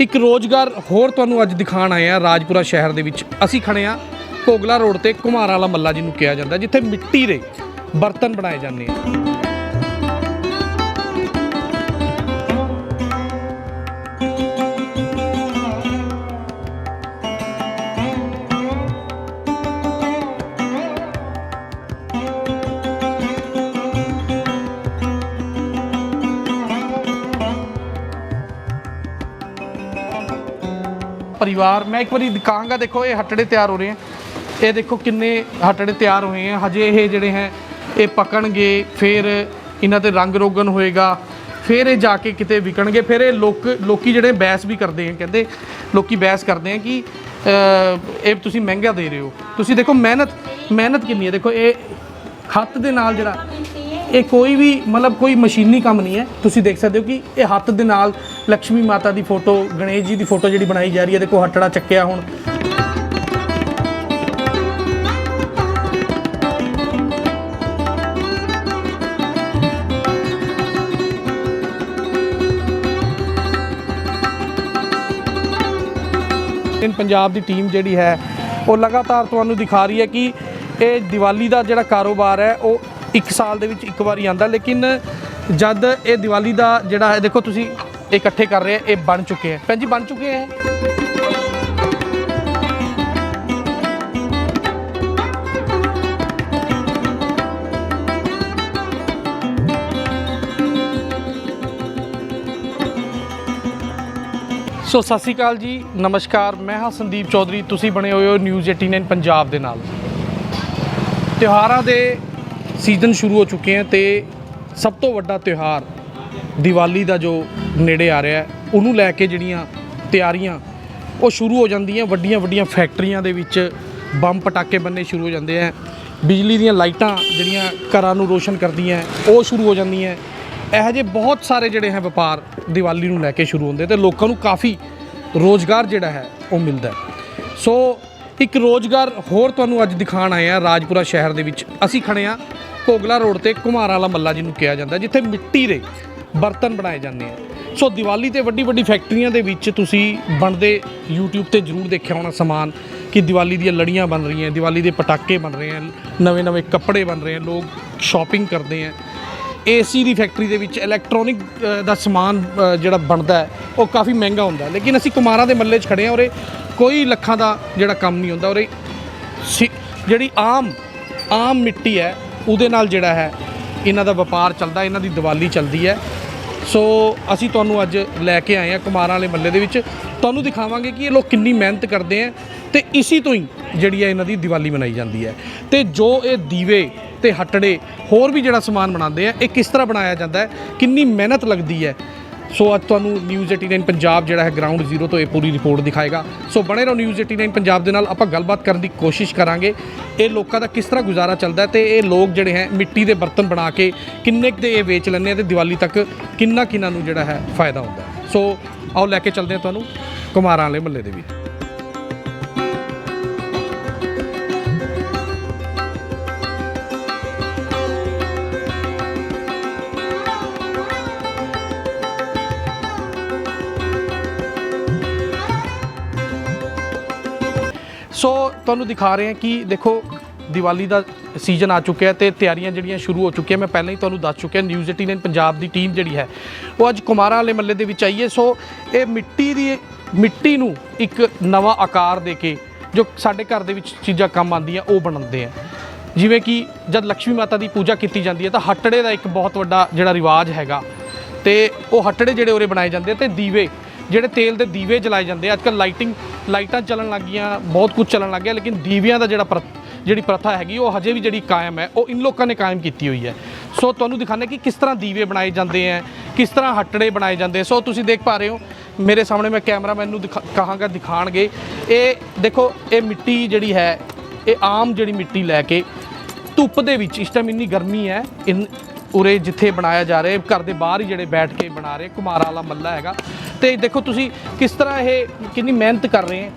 ਇੱਕ ਰੋਜ਼ਗਾਰ ਹੋਰ ਤੁਹਾਨੂੰ ਅੱਜ ਦਿਖਾਣ ਆਏ ਆ ਰਾਜਪੁਰਾ ਸ਼ਹਿਰ ਦੇ ਵਿੱਚ। ਅਸੀਂ ਖੜੇ ਆ ਕੋਗਲਾ ਰੋਡ ਤੇ ਕੁਮਾਰਾਂ ਵਾਲਾ ਮੱਲਾ ਜਿਹਨੂੰ ਕਿਹਾ ਜਾਂਦਾ, ਜਿੱਥੇ ਮਿੱਟੀ ਦੇ ਬਰਤਨ ਬਣਾਏ ਜਾਂਦੇ ਆ। ਪਰਿਵਾਰ, ਮੈਂ ਇੱਕ ਵਾਰੀ ਦਿਖਾਵਾਂਗਾ ਦੇਖੋ, ਇਹ ਹੱਟੜੇ ਤਿਆਰ ਹੋ ਰਹੇ ਹੈ। ਇਹ ਦੇਖੋ ਕਿੰਨੇ ਹੱਟੜੇ ਤਿਆਰ ਹੋਏ ਹੈ। ਹਜੇ ਇਹ ਜਿਹੜੇ ਹੈ, ਇਹ ਪਕਣਗੇ, ਫਿਰ ਇਹਨਾਂ ਤੇ ਰੰਗ ਰੋਗਨ ਹੋਏਗਾ, ਫਿਰ ਇਹ ਜਾ ਕੇ ਕਿਤੇ ਵਿਕਣਗੇ, ਫਿਰ ਇਹ ਲੋਕ, ਲੋਕੀ ਜਿਹੜੇ ਬਹਿਸ ਵੀ ਕਰਦੇ ਆ ਕਹਿੰਦੇ ਲੋਕੀ ਬਹਿਸ ਕਰਦੇ ਆ ਕਿ ਇਹ ਤੁਸੀਂ ਮਹਿੰਗਾ ਦੇ ਰਹੇ ਹੋ। ਤੁਸੀਂ ਦੇਖੋ, ਮਿਹਨਤ ਮਿਹਨਤ ਕਿੰਨੀ ਹੈ। ਦੇਖੋ, ਇਹ ਹੱਥ ਦੇ ਨਾਲ ਜਿਹੜਾ ਇਹ ਕੋਈ ਵੀ, ਮਤਲਬ ਕੋਈ ਮਸ਼ੀਨੀ ਕੰਮ ਨਹੀਂ ਹੈ। ਤੁਸੀਂ ਦੇਖ ਸਕਦੇ ਹੋ ਕਿ ਇਹ ਹੱਥ ਦੇ ਨਾਲ ਲక్ష్ਮੀ ਮਾਤਾ ਦੀ ਫੋਟੋ, ਗਣੇਸ਼ ਜੀ ਦੀ ਫੋਟੋ ਜਿਹੜੀ ਬਣਾਈ ਜਾ ਰਹੀ ਹੈ, ਦੇਖੋ ਹੱਟੜਾ ਚੱਕਿਆ ਹੁਣ। ਇਨ ਪੰਜਾਬ ਦੀ ਟੀਮ ਜਿਹੜੀ ਹੈ, ਉਹ ਲਗਾਤਾਰ ਤੁਹਾਨੂੰ ਦਿਖਾ ਰਹੀ ਹੈ ਕਿ ਇਹ ਦੀਵਾਲੀ ਦਾ ਜਿਹੜਾ ਕਾਰੋਬਾਰ ਹੈ, ਉਹ ਇੱਕ ਸਾਲ ਦੇ ਵਿੱਚ ਇੱਕ ਵਾਰੀ ਆਂਦਾ ਲੇਕਿਨ ਜਦ ਇਹ ਦੀਵਾਲੀ ਦਾ ਜਿਹੜਾ ਹੈ, ਦੇਖੋ ਤੁਸੀਂ ਇਹ ਇਕੱਠੇ ਕਰ ਰਹੇ ਆ, ਇਹ ਬਣ ਚੁੱਕੇ ਹੈ ਭੈਣ ਜੀ, ਬਣ ਚੁੱਕੇ ਹੈ ਸੋ, ਸਤਿ ਸ਼੍ਰੀ ਅਕਾਲ ਜੀ, ਨਮਸਕਾਰ। ਮੈਂ ਹਾਂ ਸੰਦੀਪ ਚੌਧਰੀ, ਤੁਸੀਂ ਬਣੇ ਹੋਏ ਹੋ ਨਿਊਜ਼ 89 ਪੰਜਾਬ ਦੇ ਨਾਲ। ਤਿਉਹਾਰਾਂ ਦੇ ਸੀਜ਼ਨ ਸ਼ੁਰੂ ਹੋ ਚੁੱਕੇ ਹੈ ਤੇ ਸਭ ਤੋਂ ਵੱਡਾ ਤਿਉਹਾਰ ਦੀਵਾਲੀ ਦਾ ਜੋ ਨੇੜੇ ਆ ਰਿਹਾ ਹੈ, ਉਹਨੂੰ ਲੈ ਕੇ ਜਿਹੜੀਆਂ ਤਿਆਰੀਆਂ, ਉਹ ਸ਼ੁਰੂ ਹੋ ਜਾਂਦੀਆਂ ਵੱਡੀਆਂ ਵੱਡੀਆਂ ਫੈਕਟਰੀਆਂ ਦੇ ਵਿੱਚ ਬੰਬ ਪਟਾਕੇ ਬੰਨੇ ਸ਼ੁਰੂ ਹੋ ਜਾਂਦੇ ਆ, ਬਿਜਲੀ ਦੀਆਂ ਲਾਈਟਾਂ ਜਿਹੜੀਆਂ ਘਰਾਂ ਨੂੰ ਰੋਸ਼ਨ ਕਰਦੀਆਂ, ਉਹ ਸ਼ੁਰੂ ਹੋ ਜਾਂਦੀਆਂ। ਇਹੋ ਜਿਹੇ ਬਹੁਤ ਸਾਰੇ ਜਿਹੜੇ ਹੈ ਵਪਾਰ ਦੀਵਾਲੀ ਨੂੰ ਲੈ ਕੇ ਸ਼ੁਰੂ ਹੁੰਦੇ ਤੇ ਲੋਕਾਂ ਨੂੰ ਕਾਫੀ ਰੋਜ਼ਗਾਰ ਜਿਹੜਾ ਹੈ, ਉਹ ਮਿਲਦਾ ਸੋ ਇੱਕ ਰੋਜ਼ਗਾਰ ਹੋਰ ਤੁਹਾਨੂੰ ਅੱਜ ਦਿਖਾਣ ਆਏ ਆ ਰਾਜਪੁਰਾ ਸ਼ਹਿਰ ਦੇ ਵਿੱਚ। ਅਸੀਂ ਖੜੇ ਆ ਕੋਗਲਾ ਰੋਡ ਤੇ ਕੁਮਾਰਾਂ ਵਾਲਾ ਮੱਲਾ ਜਿਹਨੂੰ ਕਿਹਾ ਜਾਂਦਾ, ਜਿੱਥੇ ਮਿੱਟੀ ਦੇ ਬਰਤਨ ਬਣਾਏ ਜਾਂਦੇ ਆ। ਸੋ ਦੀਵਾਲੀ ਤੇ ਵੱਡੀ ਵੱਡੀ ਫੈਕਟਰੀਆਂ ਦੇ ਵਿੱਚ ਤੁਸੀਂ ਬਣਦੇ YouTube ਤੇ ਜ਼ਰੂਰ ਦੇਖਿਆ ਹੋਣਾ ਸਮਾਨ ਕਿ ਦੀਵਾਲੀ ਦੀਆਂ ਲੜੀਆਂ ਬਣ ਰਹੀਆਂ, ਦੀਵਾਲੀ ਦੇ ਪਟਾਕੇ ਬਣ ਰਹੇ ਆ ਨਵੇਂ ਨਵੇਂ ਕੱਪੜੇ ਬਣ ਰਹੇ ਆ, ਲੋਕ ਸ਼ਾਪਿੰਗ ਕਰਦੇ ਆ। ਏਸੀ ਦੀ ਫੈਕਟਰੀ ਦੇ ਵਿੱਚ ਇਲੈਕਟ੍ਰੋਨਿਕ ਦਾ ਸਮਾਨ ਜਿਹੜਾ ਬਣਦਾ ਉਹ ਕਾਫੀ ਮਹਿੰਗਾ ਹੁੰਦਾ ਲੇਕਿਨ ਅਸੀਂ ਕੁਮਾਰਾਂ ਦੇ ਮੱਲੇ 'ਚ ਖੜੇ ਹਾਂ ਔਰੇ ਕੋਈ ਲੱਖਾਂ ਦਾ ਜਿਹੜਾ ਕੰਮ ਨਹੀਂ ਹੁੰਦਾ ਔਰੇ ਸਿ- ਜਿਹੜੀ ਆਮ ਆਮ ਮਿੱਟੀ ਹੈ, ਉਹਦੇ ਨਾਲ ਜਿਹੜਾ ਹੈ, ਇਹਨਾਂ ਦਾ ਵਪਾਰ ਚੱਲਦਾ, ਇਹਨਾਂ ਦੀ ਦੀਵਾਲੀ ਚੱਲਦੀ ਹੈ। ਸੋ ਅਸੀਂ ਤੁਹਾਨੂੰ ਅੱਜ ਲੈ ਕੇ ਆਏ ਹਾਂ ਕੁਮਾਰਾਂ ਵਾਲੇ ਮੱਲੇ ਦੇ ਵਿੱਚ। ਤੁਹਾਨੂੰ ਦਿਖਾਵਾਂਗੇ ਕਿ ਇਹ ਲੋਕ ਕਿੰਨੀ ਮਿਹਨਤ ਕਰਦੇ ਆ ਤੇ ਇਸੀ ਤੋਂ ਹੀ ਜਿਹੜੀ ਹੈ ਇਹਨਾਂ ਦੀ ਦੀਵਾਲੀ ਮਨਾਈ ਜਾਂਦੀ ਹੈ। ਤੇ ਜੋ ਇਹ ਦੀਵੇ ਤੇ ਹੱਟੜੇ ਹੋਰ ਵੀ ਜਿਹੜਾ ਸਮਾਨ ਬਣਾਉਂਦੇ ਆ ਇਹ ਕਿਸ ਤਰ੍ਹਾਂ ਬਣਾਇਆ ਜਾਂਦਾ ਹੈ, ਕਿੰਨੀ ਮਿਹਨਤ ਲੱਗਦੀ ਹੈ ਸੋ ਅੱਜ ਤੁਹਾਨੂੰ ਨਿਊਜ਼ 89 ਪੰਜਾਬ ਜਿਹੜਾ ਹੈ ਗਰਾਊਂਡ ਜ਼ੀਰੋ ਤੋਂ ਇਹ ਪੂਰੀ ਰਿਪੋਰਟ ਦਿਖਾਏਗਾ। ਸੋ ਬਣੇ ਰਹੋ ਨਿਊਜ਼ 89 ਪੰਜਾਬ ਦੇ ਨਾਲ, ਆਪਾਂ ਗੱਲਬਾਤ ਕਰਨ ਦੀ ਕੋਸ਼ਿਸ਼ ਕਰਾਂਗੇ। ਇਹ ਲੋਕਾਂ ਦਾ ਕਿਸ ਤਰ੍ਹਾਂ ਗੁਜ਼ਾਰਾ ਚੱਲਦਾ ਹੈ ਤੇ ਇਹ ਲੋਕ ਜਿਹੜੇ ਹੈ ਮਿੱਟੀ ਦੇ ਬਰਤਨ ਬਣਾ ਕੇ ਕਿੰਨੇ ਕੁ ਦੇ ਇਹ ਵੇਚ ਲੈਂਦੇ ਆ ਤੇ ਦੀਵਾਲੀ ਤੱਕ ਕਿੰਨਾ ਕਿੰਨਾ ਨੂੰ ਜਿਹੜਾ ਹੈ ਫਾਇਦਾ ਹੁੰਦਾ ਸੋ ਆਓ ਲੈ ਕੇ ਚੱਲਦੇ ਹਾਂ ਤੁਹਾਨੂੰ ਕੁਮਾਰਾਂ ਵਾਲੇ ਮੱਲੇ ਦੇ ਵੀ। ਸੋ ਤੁਹਾਨੂੰ ਦਿਖਾ ਰਹੇ ਹਾਂ ਕਿ ਦੇਖੋ, ਦੀਵਾਲੀ ਦਾ ਸੀਜ਼ਨ ਆ ਚੁੱਕਿਆ ਤੇ ਤਿਆਰੀਆਂ ਜਿਹੜੀਆਂ ਸ਼ੁਰੂ ਹੋ ਚੁੱਕੀਆਂ, ਮੈਂ ਪਹਿਲਾਂ ਹੀ ਤੁਹਾਨੂੰ ਦੱਸ ਚੁੱਕਿਆ ਨਿਊਜ਼ 89 ਪੰਜਾਬ ਦੀ ਟੀਮ ਜਿਹੜੀ ਹੈ, ਉਹ ਅੱਜ ਕੁਮਾਰਾਂ ਵਾਲੇ ਮੱਲੇ ਦੇ ਵਿੱਚ ਆਈ ਹੈ। ਸੋ ਇਹ ਮਿੱਟੀ ਦੀ, ਮਿੱਟੀ ਨੂੰ ਇੱਕ ਨਵਾਂ ਆਕਾਰ ਦੇ ਕੇ ਜੋ ਸਾਡੇ ਘਰ ਦੇ ਵਿੱਚ ਚੀਜ਼ਾਂ ਕੰਮ ਆਉਂਦੀਆਂ, ਉਹ ਬਣਾਉਂਦੇ ਆ। ਜਿਵੇਂ ਕਿ ਜਦ ਲక్ష్ਮੀ ਮਾਤਾ ਦੀ ਪੂਜਾ ਕੀਤੀ ਜਾਂਦੀ ਹੈ, ਤਾਂ ਹੱਟੜੇ ਦਾ ਇੱਕ ਬਹੁਤ ਵੱਡਾ ਜਿਹੜਾ ਰਿਵਾਜ ਹੈਗਾ, ਤੇ ਉਹ ਹੱਟੜੇ ਜਿਹੜੇ ਉਰੇ ਬਣਾਏ ਜਾਂਦੇ ਆ, ਤੇ ਦੀਵੇ ਜਿਹੜੇ ਤੇਲ ਦੇ ਦੀਵੇ ਜਲਾਏ ਜਾਂਦੇ ਅੱਜ ਅੱਜਕੱਲ ਲਾਈਟਿੰਗ ਲਾਈਟਾਂ ਚੱਲਣ ਲੱਗ ਗਈਆਂ, ਬਹੁਤ ਕੁਝ ਚੱਲਣ ਲੱਗ ਗਿਆ, ਲੇਕਿਨ ਦੀਵਿਆਂ ਦਾ ਜਿਹੜਾ ਪ੍ਰਥ- ਜਿਹੜੀ ਪ੍ਰਥਾ ਹੈਗੀ, ਉਹ ਹਜੇ ਵੀ ਜਿਹੜੀ ਕਾਇਮ ਹੈ, ਉਹ ਇਨ ਲੋਕਾਂ ਨੇ ਕਾਇਮ ਕੀਤੀ ਹੋਈ ਹੈ। ਸੋ ਤੁਹਾਨੂੰ ਦਿਖਾਣਾ ਕਿ ਕਿਸ ਤਰ੍ਹਾਂ ਦੀਵੇ ਬਣਾਏ ਜਾਂਦੇ ਹੈ ਕਿਸ ਤਰ੍ਹਾਂ ਹੱਟੜੇ ਬਣਾਏ ਜਾਂਦੇ ਸੋ ਤੁਸੀਂ ਦੇਖ ਪਾ ਰਹੇ ਹੋ, ਮੇਰੇ ਸਾਹਮਣੇ ਮੈਂ ਕੈਮਰਾਮੈਨ ਨੂੰ ਦਿਖਾ- ਕਹਾਂਗਾ ਦਿਖਾਣਗੇ। ਇਹ ਦੇਖੋ, ਇਹ ਮਿੱਟੀ ਜਿਹੜੀ ਹੈ, ਇਹ ਆਮ ਜਿਹੜੀ ਮਿੱਟੀ ਲੈ ਕੇ ਧੁੱਪ ਦੇ ਵਿੱਚ, ਇਸ ਟਾਈਮ ਇੰਨੀ ਗਰਮੀ ਹੈ, ਇਨ ਉਰੇ ਜਿੱਥੇ ਬਣਾਇਆ ਜਾ ਰਿਹਾ ਘਰ ਦੇ ਬਾਹਰ ਹੀ ਜਿਹੜੇ ਬੈਠ ਕੇ ਬਣਾ ਰਹੇ ਕੁਮਾਰਾ ਵਾਲਾ ਮੱਲਾ ਹੈਗਾ। ਤੇ ਦੇਖੋ ਤੁਸੀਂ ਕਿਸ ਤਰ੍ਹਾਂ ਇਹ ਕਿੰਨੀ ਮਿਹਨਤ ਕਰ ਰਹੇ ਹੈ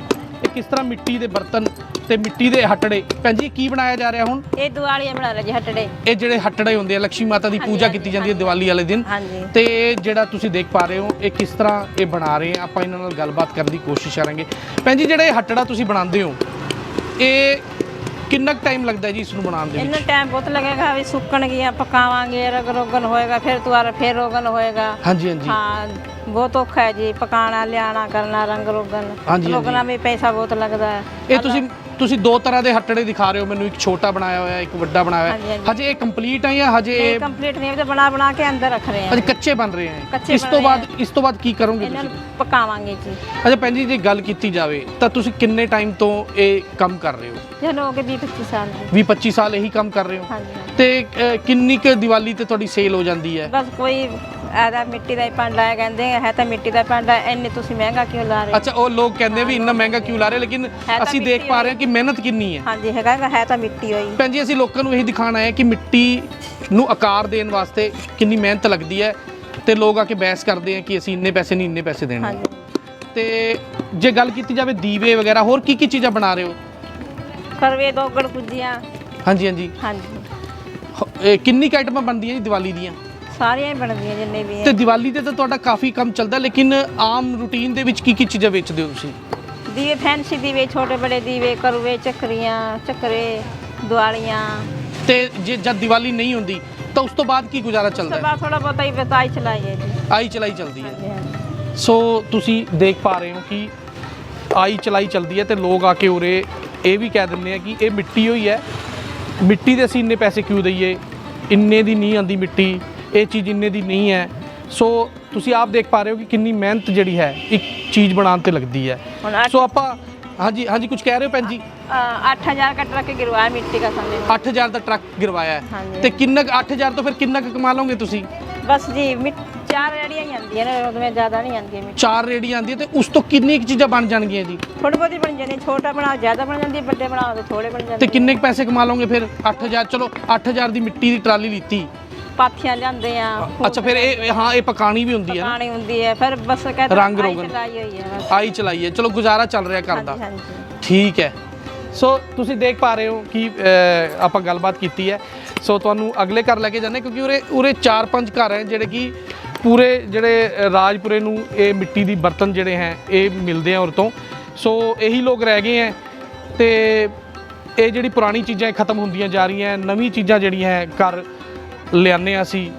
ਇਹ ਕਿਸ ਤਰ੍ਹਾਂ ਮਿੱਟੀ ਦੇ ਬਰਤਨ ਤੇ ਮਿੱਟੀ ਦੇ ਹੱਟੜੇ। ਭੈਣ ਜੀ ਕੀ ਬਣਾਇਆ ਜਾ ਰਿਹਾ ਹੁਣ? ਇਹ ਦੀਵਾਲੀਆਂ ਬਣਾ ਰਹੇ ਜੀ ਹਟੜੇ। ਇਹ ਜਿਹੜੇ ਹੱਟੜੇ ਹੁੰਦੇ ਆ ਲక్ష్ਮੀ ਮਾਤਾ ਦੀ ਪੂਜਾ ਕੀਤੀ ਜਾਂਦੀ ਹੈ ਦੀਵਾਲੀ ਵਾਲੇ ਦਿਨ। ਹਾਂਜੀ। ਤੇ ਇਹ ਜਿਹੜਾ ਤੁਸੀਂ ਦੇਖ ਪਾ ਰਹੇ ਹੋ ਇਹ ਕਿਸ ਤਰ੍ਹਾਂ ਇਹ ਬਣਾ ਰਹੇ ਆ ਆਪਾਂ ਇਹਨਾਂ ਨਾਲ ਗੱਲਬਾਤ ਕਰਨ ਦੀ ਕੋਸ਼ਿਸ਼ ਕਰਾਂਗੇ। ਭੈਣ ਜੀ ਜਿਹੜਾ ਇਹ ਹੱਟੜਾ ਤੁਸੀਂ ਬਣਾਉਂਦੇ ਹੋ ਇਹ ਕਿੰਨਾ ਟਾਈਮ ਲੱਗਦਾ ਜੀ ਇਸ ਨੂੰ ਬਣਾਉਣ ਦੇ ਵਿੱਚ? ਇੰਨਾ ਟਾਈਮ ਬਹੁਤ ਲੱਗੇਗਾ ਵੀ ਸੁੱਕਣਗੀਆਂ ਪਕਾਵਾਂਗੇ ਰਗ ਰੋਗਨ ਹੋਏਗਾ ਫਿਰ ਦੁਬਾਰਾ ਫਿਰ ਰੋਗਨ ਹੋਏਗਾ। ਹਾਂਜੀ ਹਾਂਜੀ। ਹਾਂ ਬਹੁਤ ਔਖਾ ਹੈ ਜੀ ਪਕਾਣਾ ਲਿਆਣਾ ਕਰਨਾ ਰੰਗ ਰੋਗਨ ਹਾਂਜੀ। ਰੋਗਨਾਂ ਵਿੱਚ ਪੈਸਾ ਬਹੁਤ ਲੱਗਦਾ ਹੈ। ਇਹ ਤੁਸੀਂ ਤੁਸੀਂ ਦੋ ਤਰ੍ਹਾਂ ਦੇ ਹੱਟੜੇ ਦਿਖਾ ਰਹੇ ਹੋ ਮੈਨੂੰ ਇੱਕ ਛੋਟਾ ਬਣਾਇਆ ਹੋਇਆ ਇੱਕ ਵੱਡਾ ਬਣਾਇਆ ਹਾਂਜੀ, ਹੋਇਆ। ਹਾਂਜੀ। ਹਜੇ। ਇਹ ਕੰਪਲੀਟ ਹੈ ਜਾਂ ਹਜੇ ਇਹ ਕੰਪਲੀਟ ਨਹੀਂ ਤੇ ਬਣਾ ਬਣਾ ਕੇ ਅੰਦਰ ਰੱਖ ਰਹੇ ਹਜੇ ਹਾਂ ਕੱਚੇ ਬਣ ਰਹੇ ਹੈ ਕੱਚੇ ਇਸ ਬਣ ਤੋਂ ਰਹੇ ਬਾਅਦ ਇਸ ਤੋਂ ਬਾਅਦ ਕੀ ਕਰੋਗੇ ਇਹਨਾਂ ਤੁਸੀਂ? ਨੂੰ ਪਕਾਵਾਂਗੇ ਜੀ। ਅੱਛਾ ਭੈਣ ਜੀ ਜੇ ਗੱਲ ਕੀਤੀ ਜਾਵੇ ਤਾਂ ਤੁਸੀਂ ਕਿੰਨੇ ਟਾਈਮ ਤੋਂ ਇਹ ਕੰਮ ਕਰ ਰਹੇ ਹੋ? ਜਨ ਹੋ ਗਏ 20 25 ਸਾਲ। ਦੇ 20 25 ਸਾਲ ਇਹੀ ਕੰਮ ਕਰ ਰਹੇ ਹੋ? ਹਾਂਜੀ ਤੇ ਕਿੰਨੀ ਕੁ ਦੀਵਾਲੀ ਤੇ ਤੁਹਾਡੀ ਸੇਲ ਹੋ ਜਾਂਦੀ ਹੈ? ਬਸ ਕੋਈ ਆਦਾ ਮਿੱਟੀ ਦਾ ਹੀ ਭਾਂਡਾ ਹੈ ਕਹਿੰਦੇ ਹੈ ਤਾਂ ਮਿੱਟੀ ਦਾ ਭਾਂਡਾ ਹੈ, ਇੰਨੇ ਤੁਸੀਂ ਮਹਿੰਗਾ ਕਿਉਂ ਲਾ ਰਹੇ ਹੋ? ਅੱਛਾ ਉਹ ਲੋਕ ਕਹਿੰਦੇ ਵੀ ਇੰਨਾ ਮਹਿੰਗਾ ਕਿਉਂ ਲਾ ਰਹੇ ਲੇਕਿਨ ਤਾਂ ਅਸੀਂ ਦੇਖ ਮਿੱਟੀ ਪਾ ਰਹੇ ਹਾਂ ਕਿ ਮਿਹਨਤ ਕਿੰਨੀ ਹੈ। ਹਾਂਜੀ ਹੈਗਾ ਗਾ, ਹੈ ਤਾਂ ਮਿੱਟੀ ਹੋਈ। ਭੈਣ ਜੀ ਅਸੀਂ ਲੋਕਾਂ ਨੂੰ ਇਹੀ ਦਿਖਾਣਾ ਹੈ ਕਿ ਮਿੱਟੀ ਨੂੰ ਆਕਾਰ ਦੇਣ ਵਾਸਤੇ ਕਿੰਨੀ ਮਿਹਨਤ ਲੱਗਦੀ ਹੈ ਤੇ ਲੋਕ ਆ ਕੇ ਬਹਿਸ ਕਰਦੇ ਆ ਕਿ ਅਸੀਂ ਇੰਨੇ ਪੈਸੇ ਨਹੀਂ ਇੰਨੇ ਪੈਸੇ ਦੇਣੇ। ਹਾਂਜੀ। ਤੇ ਜੇ ਗੱਲ ਕੀਤੀ ਜਾਵੇ ਦੀਵੇ ਵਗੈਰਾ ਹੋਰ ਕੀ ਕੀ ਚੀਜ਼ਾਂ ਬਣਾ ਰਹੇ ਹੋ? ਕਰਵੇ ਦੋਗੜ ਕੁੱਜੀਆਂ। ਹਾਂਜੀ ਹਾਂਜੀ। ਹਾਂਜੀ। ਹ- ਇਹ ਕਿੰਨੀ ਕੁ ਆਈਟਮਾਂ ਬਣਦੀਆਂ ਜੀ ਦੀਵਾਲੀ ਦੀਆਂ? ਸਾਰੀਆਂ ਹੀ ਬਣਦੀਆਂ ਜਿੰਨੇ ਵੀ ਤੇ ਹੈ। ਦੀਵਾਲੀ ਤੇ ਤਾਂ ਤੁਹਾਡਾ ਕਾਫੀ ਕੰਮ ਚੱਲਦਾ ਲੇਕਿਨ ਆਮ ਰੂਟੀਨ ਦੇ ਵਿੱਚ ਕੀ ਕੀ ਚੀਜ਼ਾਂ ਵੇਚਦੇ ਹੋ ਤੁਸੀਂ? ਦੀਵੇ ਫੈਂਸੀ ਦੀਵੇ ਛੋਟੇ ਬੜੇ ਦੀਵੇ ਕਰਵੇ ਚੱਕਰੀਆਂ ਚੱਕਰੇ ਦਿਵਾਲੀਆਂ। ਤੇ ਜੇ ਜਦ ਦੀਵਾਲੀ ਨਹੀਂ ਹੁੰਦੀ ਤਾਂ ਉਸ ਤੋਂ ਬਾਅਦ ਕੀ ਗੁਜ਼ਾਰਾ ਚੱਲਦਾ ਤੋਂ ਹੈ? ਬਾਅਦ ਥੋੜਾ ਬਹੁਤਾ ਹੀ ਬਤਾਈ ਚਲਾਈਏ ਜੀ। ਆਈ ਚਲਾਈ ਚੱਲਦੀ ਹੈ। ਸੋ ਤੁਸੀਂ ਦੇਖ ਪਾ ਰਹੇ ਹੋ ਕਿ ਆਈ ਚਲਾਈ ਚੱਲਦੀ ਹੈ ਤੇ ਲੋਕ ਆ ਕੇ ਉਰੇ ਇਹ ਵੀ ਕਹਿ ਦਿੰਦੇ ਆ ਕਿ ਇਹ ਮਿੱਟੀ ਹੋਈ ਹੈ। ਮਿੱਟੀ ਦੇ ਅਸੀਂ ਇੰਨੇ ਪੈਸੇ ਕਿਉਂ ਦਈਏ? ਇੰਨੇ ਦੀ ਨਹੀਂ ਆਂਦੀ ਮਿੱਟੀ। ਇਹ ਚੀਜ਼ ਇੰਨੇ ਦੀ ਨਹੀਂ ਹੈ ਸੋ ਤੁਸੀਂ ਆਪ ਦੇਖ ਪਾ ਰਹੇ ਹੋ ਕਿ ਕਿੰਨੀ ਮਿਹਨਤ ਜਿਹੜੀ ਹੈ ਇੱਕ ਚੀਜ਼ ਬਣਾਉਣ ਤੇ ਲੱਗਦੀ ਹੈ ਹੁਣ ਅੱਠ- ਸੋ ਆਪਾਂ ਹਾਂਜੀ ਹਾਂਜੀ ਕੁਝ ਕਹਿ ਰਹੇ ਹੋ ਭੈਣ ਜੀ अ, आठ हजार का ट्रक गिरवाया मिट्टी का सामने में 8000 ਦਾ ਟਰੱਕ ਗਿਰਵਾਇਆ ਹੈ ਹਾਂਜੀ। ਤੇ ਕਿੰਨਾ ਕੁ- 8000 ਤੋਂ ਫਿਰ ਕਿੰਨਾ ਕੁ ਕਮਾ ਲਓਗੇ ਤੁਸੀਂ बस जी मिट चार रेडियाँ ही आती है ना उसमें ज़्यादा नहीं आती है मिट्टी ਚਾਰ ਰੇੜੀ ਆਂਦੀ ਹੈ ਤੇ ਉਸ ਤੋਂ ਕਿੰਨੀ ਕੁ ਚੀਜ਼ਾਂ ਬਣ ਜਾਣਗੀਆਂ ਜੀ थोड़ी बहुत ही बन जाती है छोटा बनाओ ज़्यादा बन जाती है बड़े बनाओ तो थोड़े बन ਤੇ जाते ਕਿੰਨੇ ਕੁ ਪੈਸੇ ਕਮਾ ਲਓਗੇ ਫਿਰ 8000 ਚਲੋ 8000 ਦੀ ਮਿੱਟੀ ਦੀ ਟਰਾਲੀ ਲਿੱਤੀ ਪਾਥੀਆਂ ਲਿਆਂਦੇ ਆ ਅੱਛਾ ਫਿਰ ਇਹ ਹਾਂ ਇਹ ਪਕਾਣੀ ਵੀ ਹੁੰਦੀ ਹੈ ਨਾ? ਹੁੰਦੀ ਹੈ ਫਿਰ ਬਸ ਕਹਿੰਦੇ ਰੰਗ ਚਲਾਈ ਹੋਈ ਹੈ ਆਈ ਚਲਾਈਏ ਚਲੋ ਗੁਜ਼ਾਰਾ ਚੱਲ ਰਿਹਾ ਘਰ ਦਾ। ਹਾਂਜੀ ਠੀਕ ਹੈ। ਸੋ ਤੁਸੀਂ ਦੇਖ ਪਾ ਰਹੇ ਹੋ ਕਿ ਆਪਾਂ ਗੱਲਬਾਤ ਕੀਤੀ ਹੈ। ਸੋ ਤੁਹਾਨੂੰ ਅਗਲੇ ਘਰ ਲੈ ਕੇ ਜਾਂਦੇ ਕਿਉਂਕਿ ਉਰੇ ਉਰੇ 4-5 ਘਰ ਹੈ ਜਿਹੜੇ ਕਿ ਪੂਰੇ ਜਿਹੜੇ ਰਾਜਪੁਰੇ ਨੂੰ ਇਹ ਮਿੱਟੀ ਦੀ ਬਰਤਨ ਜਿਹੜੇ ਹੈ ਇਹ ਮਿਲਦੇ ਆ ਉਰ ਤੋਂ ਸੋ ਇਹੀ ਲੋਕ ਰਹਿ ਗਏ ਹੈ ਤੇ ਇਹ ਜਿਹੜੀ ਪੁਰਾਣੀ ਚੀਜ਼ਾਂ ਖਤਮ ਹੁੰਦੀਆਂ ਜਾ ਰਹੀਆਂ ਨਵੀਂ ਚੀਜ਼ਾਂ ਜਿਹੜੀਆਂ ਹੈ ਘਰ ਲਿਆਉਂਦੇ ਹਾਂ ਅਸੀਂ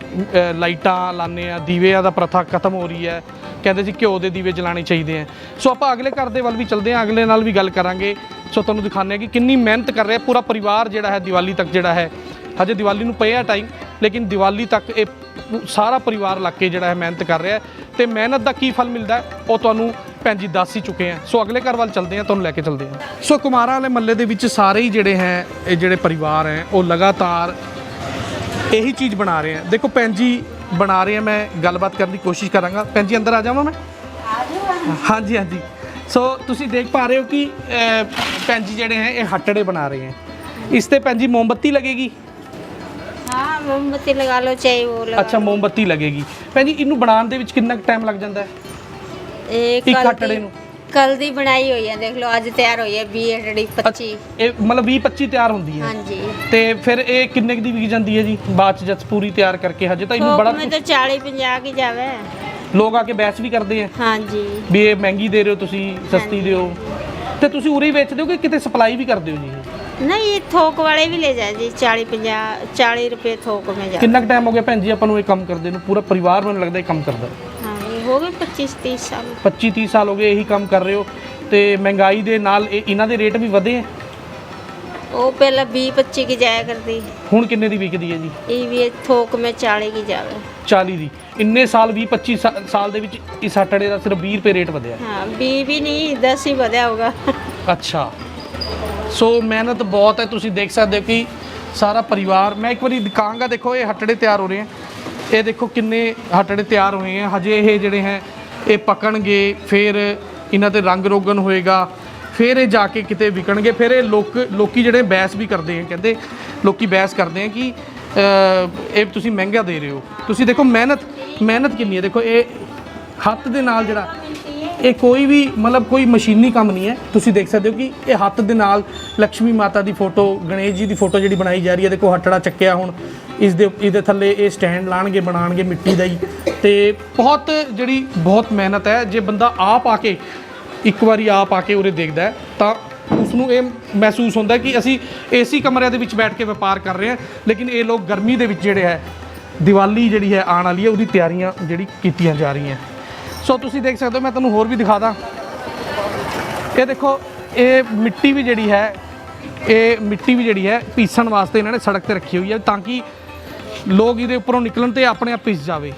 ਲਾਈਟਾਂ ਲਾਉਂਦੇ ਆ ਦੀਵਿਆਂ ਦਾ ਪ੍ਰਥਾ ਖਤਮ ਹੋ ਰਹੀ ਹੈ। ਕਹਿੰਦੇ ਸੀ ਘਿਓ ਦੇ ਦੀਵੇ ਜਲਾਣੇ ਚਾਹੀਦੇ ਆ ਸੋ ਆਪਾਂ ਅਗਲੇ ਘਰ ਦੇ ਵੱਲ ਵੀ ਚੱਲਦੇ ਹਾਂ, ਅਗਲੇ ਨਾਲ ਵੀ ਗੱਲ ਕਰਾਂਗੇ। ਸੋ ਤੁਹਾਨੂੰ ਦਿਖਾਉਂਦੇ ਹਾਂ ਕਿ ਕਿੰਨੀ ਮਿਹਨਤ ਕਰ ਰਿਹਾ ਪੂਰਾ ਪਰਿਵਾਰ ਜਿਹੜਾ ਹੈ ਦੀਵਾਲੀ ਤੱਕ ਜਿਹੜਾ ਹੈ, ਹਜੇ ਦੀਵਾਲੀ ਨੂੰ ਪਿਆ ਟਾਈਮ ਲੇਕਿਨ ਦੀਵਾਲੀ ਤੱਕ ਇਹ ਸਾਰਾ ਪਰਿਵਾਰ ਲੱਗ ਕੇ ਜਿਹੜਾ ਹੈ ਮਿਹਨਤ ਕਰ ਰਿਹਾ ਹੈ। ਤੇ ਮਿਹਨਤ ਦਾ ਕੀ ਫਲ ਮਿਲਦਾ ਉਹ ਤੁਹਾਨੂੰ ਭੈਣ ਜੀ ਦੱਸ ਹੀ ਚੁੱਕੇ ਆ ਸੋ ਅਗਲੇ ਘਰ ਵੱਲ ਚੱਲਦੇ ਹਾਂ, ਤੁਹਾਨੂੰ ਲੈ ਕੇ ਚੱਲਦੇ ਹਾਂ। ਸੋ ਕੁਮਾਰਾਂ ਵਾਲੇ ਮੱਲੇ ਦੇ ਵਿੱਚ ਸਾਰੇ ਹੀ ਜਿਹੜੇ ਹੈ, ਇਹ ਜਿਹੜੇ ਪਰਿਵਾਰ ਹੈ, ਉਹ ਲਗਾਤਾਰ ਇਹੀ ਚੀਜ਼ ਬਣਾ ਰਹੇ ਆ ਦੇਖੋ ਭੈਣ ਜੀ ਬਣਾ ਰਹੇ ਆ ਮੈਂ ਗੱਲਬਾਤ ਕਰਨ ਦੀ ਕੋਸ਼ਿਸ਼ ਕਰਾਂਗਾ ਭੈਣ ਜੀ ਅੰਦਰ ਆ ਜਾਵਾਂ ਮੈਂ ਹਾਂਜੀ ਹਾਂਜੀ ਸੋ ਤੁਸੀਂ ਦੇਖ ਪਾ ਰਹੇ ਹੋ ਕਿ ਅਹ, ਭੈਣ ਜੀ ਜਿਹੜੇ ਹੈ ਇਹ ਹੱਟੜੇ ਬਣਾ ਰਹੇ ਹੈ ਇਸ ਤੇ ਭੈਣ ਜੀ ਮੋਮਬੱਤੀ ਲੱਗੇਗੀ हाँ मोमबत्ती लगा लो चाहे वो लगा ਅੱਛਾ ਮੋਮਬੱਤੀ ਲੱਗੇਗੀ ਭੈਣ ਜੀ ਇਹਨੂੰ ਬਣਾਉਣ ਦੇ ਵਿੱਚ ਕਿੰਨਾ ਟਾਈਮ ਲੱਗ ਜਾਂਦਾ ਹੈ एक ਇੱਕ कल हटड़े ਕੱਲ ਦੀ ਬਣਾਈ ਹੋਈ ਹੈ ਦੇਖ ਲਓ ਅੱਜ ਤਿਆਰ ਹੋਈ ਹੈ ਬੀਐਡੀ 25 ਇਹ ਮਤਲਬ 20 25 ਤਿਆਰ ਹੁੰਦੀ ਹੈ। ਹਾਂਜੀ। ਤੇ ਫਿਰ ਇਹ ਕਿੰਨੇ ਦੀ ਵਿਕ ਜਾਂਦੀ ਹੈ ਜੀ? ਬਾਅਦ ਚ ਜਦ ਪੂਰੀ ਤਿਆਰ ਕਰਕੇ ਹਜੇ ਤਾਂ ਇਹਨੂੰ ਬੜਾ ਮੈਂ ਤਾਂ 40 50 ਕੀ ਜਾਵੇ। ਲੋਕ ਆ ਕੇ ਬਹਿਸ ਵੀ ਕਰਦੇ ਆ। ਹਾਂਜੀ। ਵੀ ਇਹ ਮਹਿੰਗੀ ਦੇ ਰਹੇ ਹੋ ਤੁਸੀਂ ਸਸਤੀ ਦਿਓ। ਤੇ ਤੁਸੀਂ ਉਰੇ ਵੇਚਦੇ ਹੋ ਕਿ ਕਿਤੇ ਸਪਲਾਈ ਵੀ ਕਰਦੇ ਹੋ ਜੀ? ਨਹੀਂ ਇਹ ਥੋਕ ਵਾਲੇ ਵੀ ਲੈ ਜਾਏ ਜੀ 40 50 40 ਰੁਪਏ ਥੋਕ ਮੇ ਜਾ ਕਿੰਨਾ ਕੁ ਟਾਈਮ ਹੋ ਗਿਆ ਭੈਣ ਜੀ ਆਪਾਂ ਨੂੰ ਇਹ ਕੰਮ ਕਰਦੇ ਨੂੰ? ਪੂਰਾ ਪਰਿਵਾਰ ਮੈਨੂੰ ਲੱਗਦਾ ਇਹ ਕੰਮ ਕਰਦਾ। हाँ ये हो गए पच्चीस तीस साल 25 30 ਸਾਲ ਹੋ ਗਏ ਇਹੀ ਕੰਮ ਕਰ ਰਹੇ ਹੋ ਤੇ ਮਹਿੰਗਾਈ ਦੇ ਨਾਲ ਇਹ ਇਹਨਾਂ ਦੇ ਰੇਟ ਵੀ ਵਧੇ ਆ वो पहले बी पच्ची की जाया करती ਹੁਣ ਕਿੰਨੇ ਦੀ ਵਿਕਦੀ ਹੈ ਜੀ ये भी थोक में चालीस की जावे 40 ਦੀ ਇੰਨੇ ਸਾਲ 20 25 ਸਾ- ਸਾਲ ਦੇ ਵਿੱਚ ਇਸ ਹੱਟੜੇ ਦਾ ਸਿਰਫ 20 ਰੁਪਏ ਰੇਟ ਵਧਿਆ हाँ बी भी नहीं दस ही बढ़ा होगा ਅੱਛਾ ਸੋ ਮਿਹਨਤ ਬਹੁਤ ਹੈ ਤੁਸੀਂ ਦੇਖ ਸਕਦੇ ਹੋ ਕਿ ਸਾਰਾ ਪਰਿਵਾਰ ਮੈਂ ਇੱਕ ਵਾਰੀ ਦਿਖਾਵਾਂਗਾ ਦੇਖੋ ਇਹ ਹੱਟੜੇ ਤਿਆਰ ਹੋ ਰਹੇ ਹੈ ਇਹ ਦੇਖੋ ਕਿੰਨੇ ਹਟੜੇ ਤਿਆਰ ਹੋਏ ਹੈ ਹਜੇ ਇਹ ਜਿਹੜੇ ਹੈ, ਇਹ ਪਕਣਗੇ, ਫਿਰ ਇਹਨਾਂ ਤੇ ਰੰਗ ਰੋਗਨ ਹੋਏਗਾ, ਫਿਰ ਇਹ ਜਾ ਕੇ ਕਿਤੇ ਵਿਕਣਗੇ, ਫਿਰ ਇਹ ਲੋਕ ਲੋਕੀ ਜਿਹੜੇ ਬਹਿਸ ਵੀ ਕਰਦੇ ਆ, ਕਹਿੰਦੇ ਲੋਕੀ ਬਹਿਸ ਕਰਦੇ ਆ ਕਿ ਇਹ ਤੁਸੀਂ ਮਹਿੰਗਾ ਦੇ ਰਹੇ ਹੋ। ਤੁਸੀਂ ਦੇਖੋ ਮਿਹਨਤ ਮਿਹਨਤ ਕਿੰਨੀ ਹੈ। ਦੇਖੋ ਇਹ ਹੱਥ ਦੇ ਨਾਲ ਜਿਹੜਾ ਇਹ ਕੋਈ ਵੀ, ਮਤਲਬ ਕੋਈ ਮਸ਼ੀਨੀ ਕੰਮ ਨਹੀਂ ਹੈ। ਤੁਸੀਂ ਦੇਖ ਸਕਦੇ ਹੋ ਕਿ ਇਹ ਹੱਥ ਦੇ ਨਾਲ ਲక్ష్ਮੀ ਮਾਤਾ ਦੀ ਫੋਟੋ, ਗਣੇਸ਼ ਜੀ ਦੀ ਫੋਟੋ ਜਿਹੜੀ ਬਣਾਈ ਜਾ ਰਹੀ ਹੈ। ਦੇਖੋ, ਹੱਟੜਾ ਚੱਕਿਆ ਹੁਣ। ਇਸ ਦੇ, ਇਹਦੇ ਥੱਲੇ ਇਹ ਸਟੈਂਡ ਲਾਣਗੇ, ਬਣਾਣਗੇ ਮਿੱਟੀ ਦਾ ਹੀ। ਤੇ ਬਹੁਤ ਜਿਹੜੀ, ਬਹੁਤ ਮਿਹਨਤ ਹੈ। ਜੇ ਬੰਦਾ ਆਪ ਆ ਕੇ, ਇੱਕ ਵਾਰੀ ਆਪ ਆ ਕੇ ਉਰੇ ਦੇਖਦਾ ਤਾਂ ਉਸ ਨੂੰ ਇਹ ਮਹਿਸੂਸ ਹੁੰਦਾ ਕਿ ਅਸੀਂ ਏਸੀ ਕਮਰਿਆਂ ਦੇ ਵਿੱਚ ਬੈਠ ਕੇ ਵਪਾਰ ਕਰ ਰਹੇ ਹਾਂ। ਲੇਕਿਨ ਇਹ ਲੋਕ ਗਰਮੀ ਦੇ ਵਿੱਚ ਜਿਹੜੇ ਹੈ, ਦੀਵਾਲੀ ਜਿਹੜੀ ਹੈ ਆਉਣ ਵਾਲੀ ਹੈ, ਉਹਦੀ ਤਿਆਰੀਆਂ ਜਿਹੜੀ ਕੀਤੀਆਂ ਜਾ ਰਹੀਆਂ। ਸੋ ਤੁਸੀਂ ਦੇਖ ਸਕਦੇ ਹੋ, ਮੈਂ ਤੁਹਾਨੂੰ ਹੋਰ ਵੀ ਦਿਖਾ ਦਾਂ। ਇਹ ਦੇਖੋ, ਇਹ ਮਿੱਟੀ ਵੀ ਜਿਹੜੀ ਹੈ, ਇਹ ਮਿੱਟੀ ਵੀ ਜਿਹੜੀ ਹੈ, ਪੀਸਣ ਵਾਸਤੇ ਇਹਨਾਂ ਨੇ ਸੜਕ ਤੇ ਰੱਖੀ ਹੋਈ ਹੈ, ਤਾਂ ਕਿ ਲੋਕ ਇਹਦੇ ਉੱਪਰੋਂ ਨਿਕਲਣ ਤੇ ਆਪਣੇ ਆਪ ਪੀਸ ਜਾਵੇ।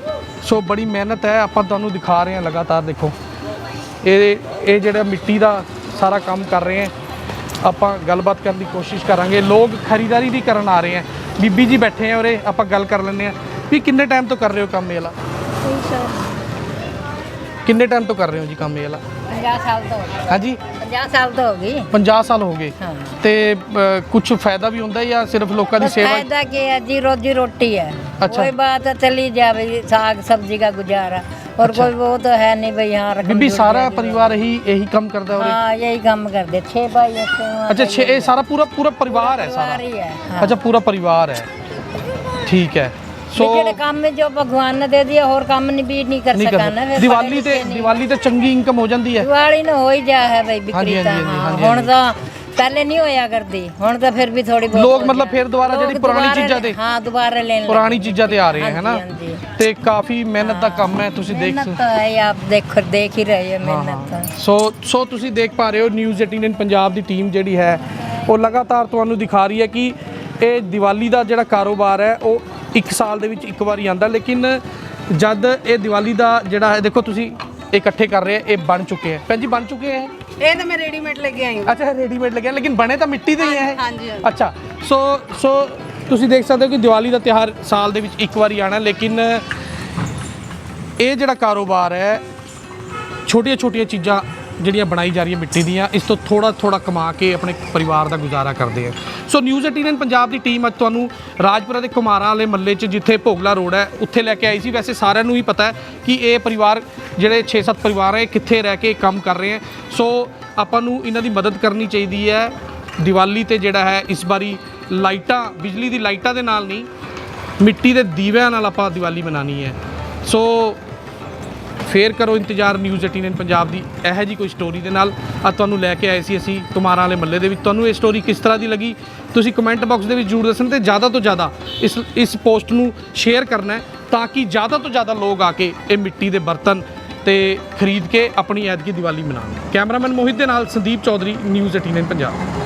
ਸੋ ਬੜੀ ਮਿਹਨਤ ਹੈ, ਆਪਾਂ ਤੁਹਾਨੂੰ ਦਿਖਾ ਰਹੇ ਹਾਂ ਲਗਾਤਾਰ, ਦੇਖੋ। ਇਹ ਇਹ ਜਿਹੜਾ ਮਿੱਟੀ ਦਾ ਸਾਰਾ ਕੰਮ ਕਰ ਰਹੇ ਹੈ, ਆਪਾਂ ਗੱਲਬਾਤ ਕਰਨ ਦੀ ਕੋਸ਼ਿਸ਼ ਕਰਾਂਗੇ। ਲੋਕ ਖਰੀਦਦਾਰੀ ਵੀ ਕਰਨ ਆ ਰਹੇ ਹੈ। ਬੀਬੀ ਜੀ ਬੈਠੇ ਆ ਉਰੇ, ਆਪਾਂ ਗੱਲ ਕਰ ਲੈਂਦੇ ਆ ਵੀ ਕਿੰਨੇ ਟਾਈਮ ਤੋਂ ਕਰ ਰਹੇ ਹੋ ਕੰਮ ਇਹ ਵਾਲਾ? ਕਿੰਨੇ ਟਾਈਮ ਤੋਂ ਕਰ ਰਹੇ ਹੋ ਜੀ ਕੰਮ ਇਹ ਵਾਲਾ 50 ਸਾਲ ਤੋਂ ਹੋ ਗਏ ਹਾਂਜੀ 50 ਸਾਲ ਤੋਂ ਹੋ ਗਈ 50 ਸਾਲ ਹੋ ਗਏ ਹਾਂ। ਤੇ ਕੁਝ ਫਾਇਦਾ ਵੀ ਹੁੰਦਾ ਹੈ ਜਾਂ ਸਿਰਫ ਲੋਕਾਂ ਦੀ बस ਸੇਵਾ फायदा क्या है जी रोजी रोटी है अच्छा। कोई बात है चली जाए साग सब्जी का गुजारा और अच्छा। कोई वो तो है नहीं भाई यहाँ रकम ਬੀਬੀ जुड़ ਸਾਰਾ जाएगी। ਪਰਿਵਾਰ ਇਹੀ ਇਹੀ ਕੰਮ ਕਰਦਾ ਉਰੇ हाँ यही काम कर दे छह भाई होते हैं वहाँ ਅੱਛਾ पे ਛੇ ਇਹ ਸਾਰਾ ਪੂਰਾ ਪੂਰਾ ਪਰਿਵਾਰ ਹੈ परिवार ਸਾਰਾ ही है हाँ। ਅੱਛਾ ਪੂਰਾ ਪਰਿਵਾਰ ਹੈ ਠੀਕ ਹੈ ਸੋ ਜਿਹੜੇ ਕੰਮ ਜੋ ਭਗਵਾਨ ਨੇ ਦੇ ਦਿਆ ਹੋਰ ਕੰਮ ਨਹੀਂ ਵੀ ਨਹੀਂ ਕਰ ਸਕਦਾ ਨਾ ਦੀਵਾਲੀ ਤੇ ਦੀਵਾਲੀ ਤੇ ਚੰਗੀ ਇਨਕਮ ਹੋ ਜਾਂਦੀ ਹੈ। ਦੀਵਾਲੀ ਨੂੰ ਹੋ ਹੀ ਜਾ ਹੈ ਬਈ ਬਿਕਰੀ ਤਾਂ ਹਾਂ, ਹੁਣ ਤਾਂ ਪਹਿਲੇ ਨਹੀਂ ਹੋਇਆ ਕਰਦੀ ਹੁਣ ਤਾਂ ਫਿਰ ਵੀ ਥੋੜੀ ਬਹੁਤ ਲੋਕ ਮਤਲਬ ਫਿਰ ਦੁਬਾਰਾ ਜਿਹੜੀ ਪੁਰਾਣੀ ਚੀਜ਼ਾਂ ਤੇ ਹਾਂ ਦੁਬਾਰਾ ਲੈਣ ਲੱਗ। ਪੁਰਾਣੀ ਚੀਜ਼ਾਂ ਤੇ ਆ ਰਹੇ ਹੈ ਤੇ ਕਾਫੀ ਮਿਹਨਤ ਦਾ ਕੰਮ ਹੈ ਤੁਸੀਂ ਦੇਖ ਮਿਹਨਤ ਹੈ ਹੀ, ਆਪ ਦੇਖ ਦੇਖ ਹੀ ਰਹੇ ਹੋ ਮਿਹਨਤ ਸੋ ਸੋ ਤੁਸੀਂ ਦੇਖ ਪਾ ਰਹੇ ਹੋ ਨਿਊਜ਼ 18 ਇਨ ਪੰਜਾਬ ਦੀ ਟੀਮ ਜਿਹੜੀ ਹੈ ਉਹ ਲਗਾਤਾਰ ਤੁਹਾਨੂੰ ਦਿਖਾ ਰਹੀ ਹੈ ਕਿ ਇਹ ਦੀਵਾਲੀ ਦਾ ਜਿਹੜਾ ਕਾਰੋਬਾਰ ਹੈ ਉਹ ਇੱਕ ਸਾਲ ਦੇ ਵਿੱਚ ਇੱਕ ਵਾਰੀ ਆਂਦਾ ਲੇਕਿਨ ਜਦ ਇਹ ਦੀਵਾਲੀ ਦਾ ਜਿਹੜਾ ਹੈ ਦੇਖੋ ਤੁਸੀਂ ਇਹ ਇਕੱਠੇ ਕਰ ਰਹੇ ਆ ਇਹ ਬਣ ਚੁੱਕੇ ਹੈ ਭੈਣ ਜੀ ਬਣ ਚੁੱਕੇ ਹੈ ਇਹ ਤਾਂ ਮੈਂ ਰੈਡੀਮੇਡ ਲੈ ਕੇ ਆਈ ਹਾਂ ਅੱਛਾ ਰੈਡੀਮੇਡ ਲੱਗਿਆ ਲੇਕਿਨ ਬਣੇ ਤਾਂ ਮਿੱਟੀ ਦੇ ਹੀ ਹੈ ਇਹ? ਹਾਂਜੀ, ਹਾਂਜੀ। ਅੱਛਾ ਸੋ ਸੋ ਤੁਸੀਂ ਦੇਖ ਸਕਦੇ ਹੋ ਕਿ ਦੀਵਾਲੀ ਦਾ ਤਿਉਹਾਰ ਸਾਲ ਦੇ ਵਿੱਚ ਇੱਕ ਵਾਰੀ ਆਣਾ ਲੇਕਿਨ ਇਹ ਜਿਹੜਾ ਕਾਰੋਬਾਰ ਹੈ ਛੋਟੀਆਂ ਛੋਟੀਆਂ ਚੀਜ਼ਾਂ ਜਿਹੜੀਆਂ ਬਣਾਈ ਜਾ ਰਹੀਆਂ ਮਿੱਟੀ ਦੀਆਂ, ਇਸ ਤੋਂ ਥੋੜਾ ਥੋੜਾ ਕਮਾ ਕੇ ਆਪਣੇ ਪਰਿਵਾਰ ਦਾ ਗੁਜ਼ਾਰਾ ਕਰਦੇ ਆ। ਸੋ ਨਿਊਜ਼ 18 ਪੰਜਾਬ ਦੀ ਟੀਮ ਅੱਜ ਤੁਹਾਨੂੰ ਰਾਜਪੁਰਾ ਦੇ ਕੁਮਾਰਾਂ ਵਾਲੇ ਮੱਲੇ 'ਚ, ਜਿੱਥੇ ਭੋਗਲਾ ਰੋਡ ਹੈ, ਉੱਥੇ ਲੈ ਕੇ ਆਈ ਸੀ। ਵੈਸੇ ਸਾਰਿਆਂ ਨੂੰ ਹੀ ਪਤਾ ਹੈ ਕਿ ਇਹ ਪਰਿਵਾਰ, ਜਿਹੜੇ 6-7 ਪਰਿਵਾਰ ਹੈ, ਇਹ ਕਿੱਥੇ ਰਹਿ ਕੇ ਕੰਮ ਕਰ ਰਹੇ ਹੈ। ਸੋ ਆਪਾਂ ਨੂੰ ਇਹਨਾਂ ਦੀ ਮਦਦ ਕਰਨੀ ਚਾਹੀਦੀ ਹੈ। ਦੀਵਾਲੀ ਤੇ ਜਿਹੜਾ ਹੈ, ਇਸ ਵਾਰੀ ਲਾਈਟਾਂ, ਬਿਜਲੀ ਦੀ ਲਾਈਟਾਂ ਦੇ ਨਾਲ ਨਹੀਂ, ਮਿੱਟੀ ਦੇ ਦੀਵਿਆਂ ਨਾਲ ਆਪਾਂ ਦੀਵਾਲੀ ਮਨਾਣੀ ਹੈ। ਸੋ ਫੇਰ ਕਰੋ ਇੰਤਜ਼ਾਰ ਨਿਊਜ਼ 18 ਪੰਜਾਬ ਦੀ ਇਹੋ ਜੀ ਕੋਈ ਸਟੋਰੀ ਦੇ ਨਾਲ। ਅੱਜ ਤੁਹਾਨੂੰ ਲੈ ਕੇ ਆਏ ਸੀ ਅਸੀਂ ਕੁਮਾਰਾਂ ਵਾਲੇ ਮੱਲੇ ਦੇ ਵਿੱਚ। ਤੁਹਾਨੂੰ ਇਹ ਸਟੋਰੀ ਕਿਸ ਤਰ੍ਹਾਂ ਦੀ ਲੱਗੀ? ਤੁਸੀਂ ਕਮੈਂਟ ਬਾਕਸ ਦੇ ਵਿੱਚ ਜ਼ਰੂਰ ਦੱਸਣ ਤੇ ਜ਼ਿਆਦਾ ਤੋਂ ਜ਼ਿਆਦਾ ਇਸ ਇਸ ਪੋਸਟ ਨੂੰ ਸ਼ੇਅਰ ਕਰਨਾ ਹੈ ਤਾਂ ਕਿ ਜ਼ਿਆਦਾ ਤੋਂ ਜ਼ਿਆਦਾ ਲੋਕ ਆ ਕੇ ਇਹ ਮਿੱਟੀ ਦੇ ਬਰਤਨ ਤੇ ਖਰੀਦ ਕੇ ਆਪਣੀ ਐਤਕੀ ਦੀਵਾਲੀ ਮਨਾਉਣ। ਕੈਮਰਾਮੈਨ ਮੋਹਿਤ ਦੇ ਨਾਲ ਸੰਦੀਪ ਚੌਧਰੀ, ਨਿਊਜ਼ 18 ਪੰਜਾਬ।